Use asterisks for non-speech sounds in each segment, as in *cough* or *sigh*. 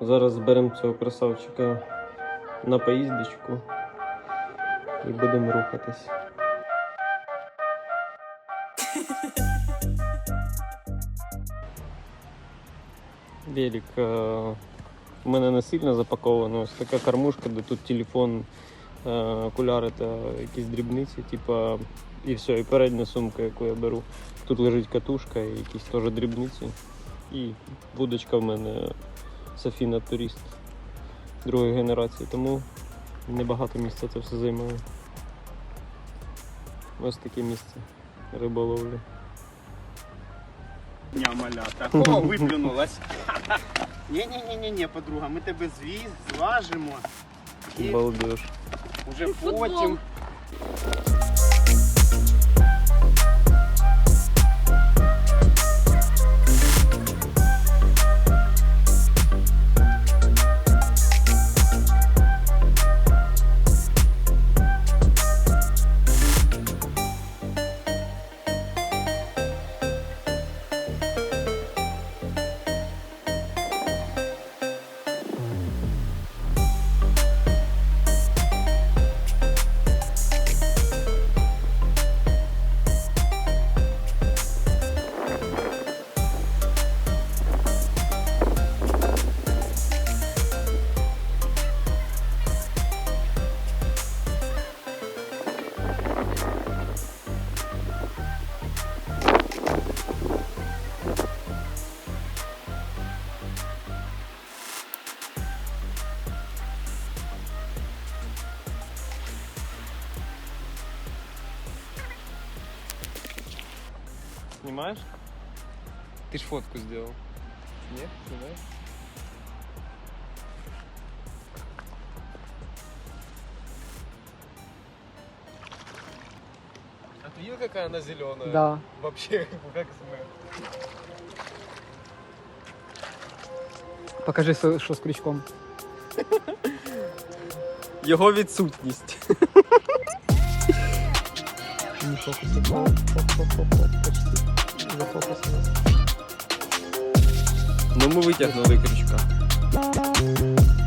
Зараз зберемо цього красавчика на поїздочку і будемо рухатись. Велик е, у мене не сильно запаковано. Ось така кормушка, де тут телефон, е, окуляри та якісь дрібниці, типа, і все, і передня сумка, яку я беру. Тут лежить катушка і якісь теж дрібниці. І вудочка в мене Софіна Турист другої генерації, тому небагато місця це все займає. Ось таке місце риболовлі. Дня малята. *laughs* О, виплюнулась. *laughs* Ні-ні-ні, подруга, ми тебе звіз, зважимо. І Балдеж. Футбол. потім. Ты ж фотку сделал. Нет, снимаешь? А ты видел, какая она зеленая? Да. Вообще, *laughs* как смерть. Покажи, що з крючком. *laughs* Його відсутність. Не фокусу. Оп, оп, оп, оп, оп, почти. Зафокусилось. Ми витягнули крючка.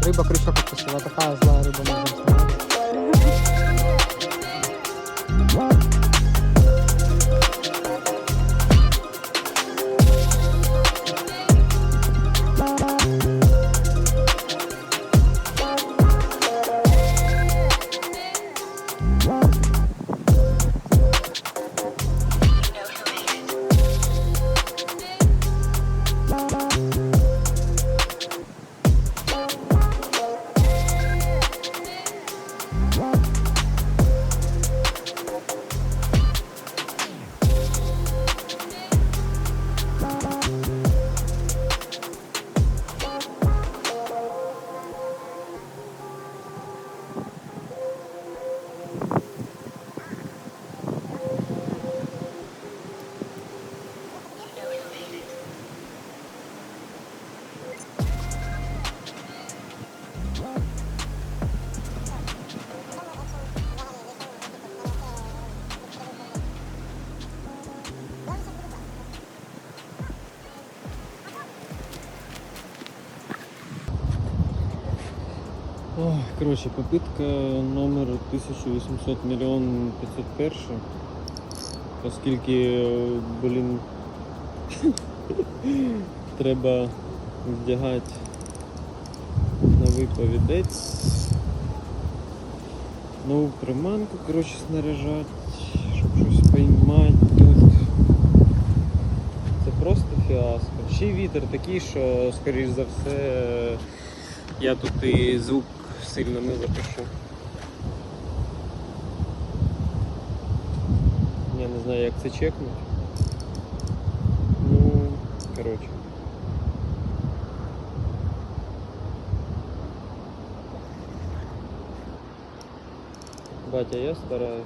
Риба крючок відпустила, така зла риба не коротше, попитка номер 1800 мільйон 501. Оскільки, блін, *laughs* треба вдягати новий повідець, нову приманку, коротше, снаряжати, щоб щось поймати тут. Це просто фіаско. Ще й вітер такий, що, скоріш за все, я тут і звук сильно не запишу. Я не знаю, як це чекнути. Ну, коротше. Батя, я стараюсь.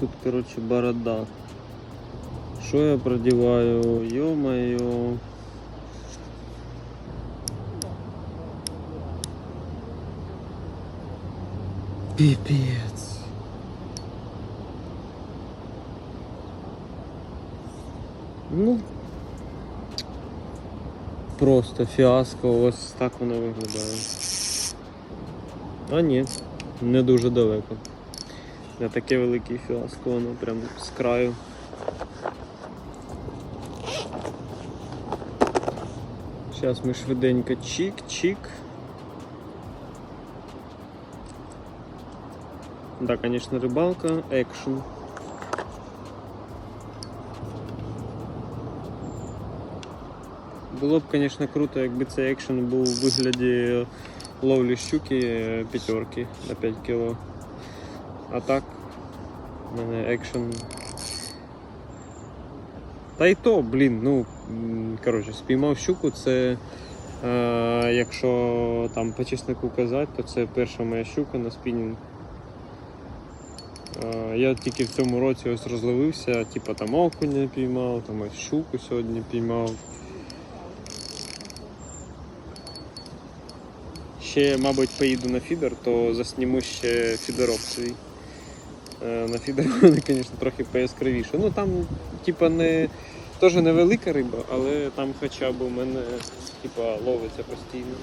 тут, коротше, борода. Що я продіваю? Йо-моє. Піпець. Ну. Просто фіаско, ось так воно виглядає. А ні, не дуже далеко. Не таке велике фіаско, воно прям з краю. Зараз ми швиденько чик-чик. Да, конечно, рыбалка, экшен. Було б, звісно, круто, якби цей екшен був у вигляді ловлі щуки п'ятерки на 5 кг. А так, в мене екшен. Та й то, блін, ну, коротше, спіймав щуку, це. Е, якщо там по чеснику казати, то це перша моя щука на спінінг. Е, Я тільки в цьому році ось розловився, типу там окуня піймав, там ось щуку сьогодні піймав. Ще, мабуть, поїду на фідер, то засніму ще фідерок свій. Е, На фідер звісно, *laughs* трохи пояскравіше. Ну там, типа, не теж невелика риба, але там хоча б у мене типа, ловиться постійно.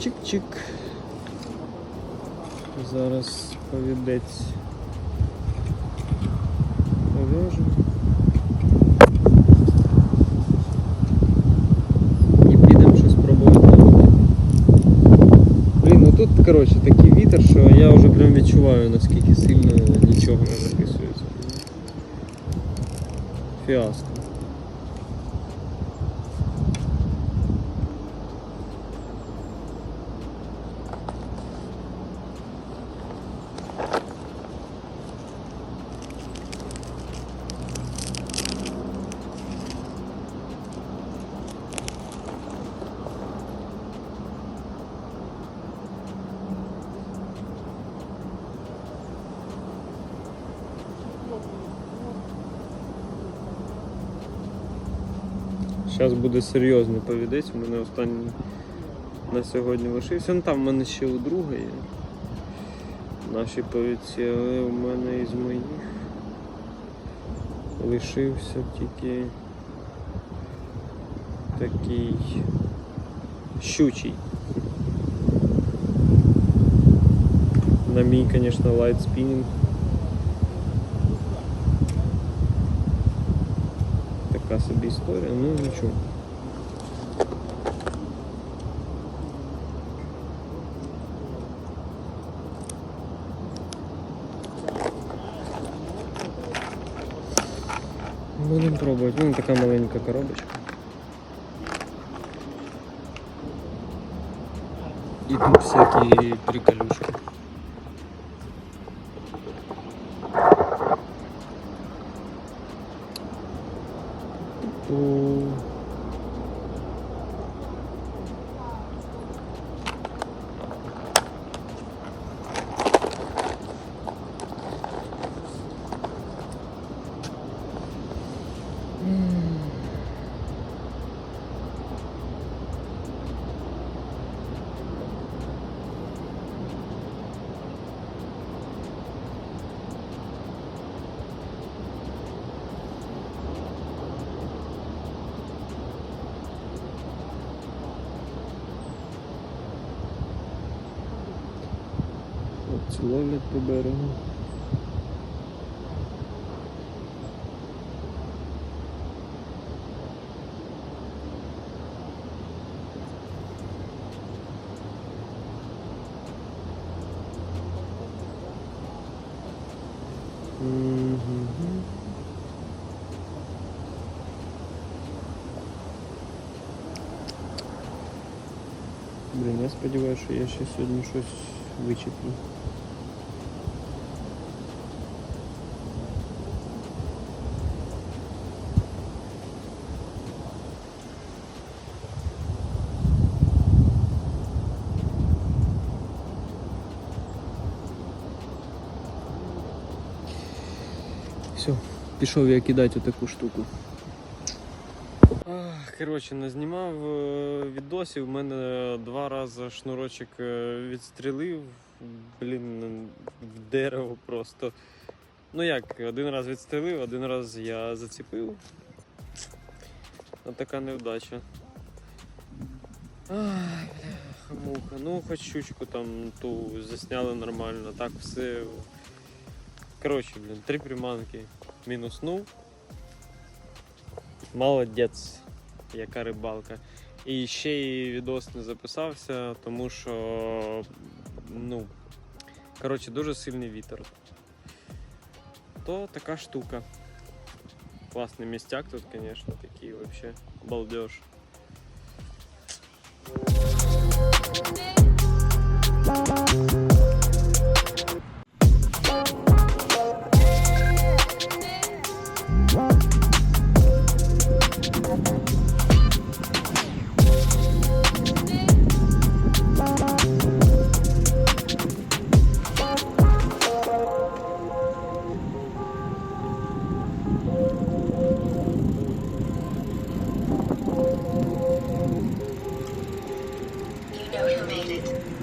Чик-чик-чик. Зараз повідець пов'яжу. І підемо щось пробувати. Блін, ну тут, коротше, такий вітер, що я вже прям відчуваю, наскільки сильно нічого не записується. Фіаско. Зараз буде серйозний повідець, у мене останній на сьогодні лишився. Ну там в мене ще у друга є. Наші повідці, але у мене із моїх лишився тільки такий щучий. На мій, звісно, лайт спінінг. Така собі історія, ну нічого. Будемо пробувати. Ну, така маленька коробочка. І тут всякі приколюшки. О. ловлять по берегу. Блін, я сподіваюся, що я ще сьогодні щось вичеплю. Пішов я кидати таку штуку. Ах, Коротше, назнімав е, відосів. У мене два рази шнурочок е, відстрілив. Блін, в дерево просто. Ну як, один раз відстрілив, один раз я зацепив. Ось така невдача. Ай, муха. Ну, хоч щучку там ту засняли нормально, так все. Коротше, блін, три приманки мінуснув. Молодець, яка рибалка. І ще й відос не записався, тому що ну, коротше, дуже сильний вітер. То така штука. Класний містяк тут, звісно, такий взагалі балдеж. Thank you. it.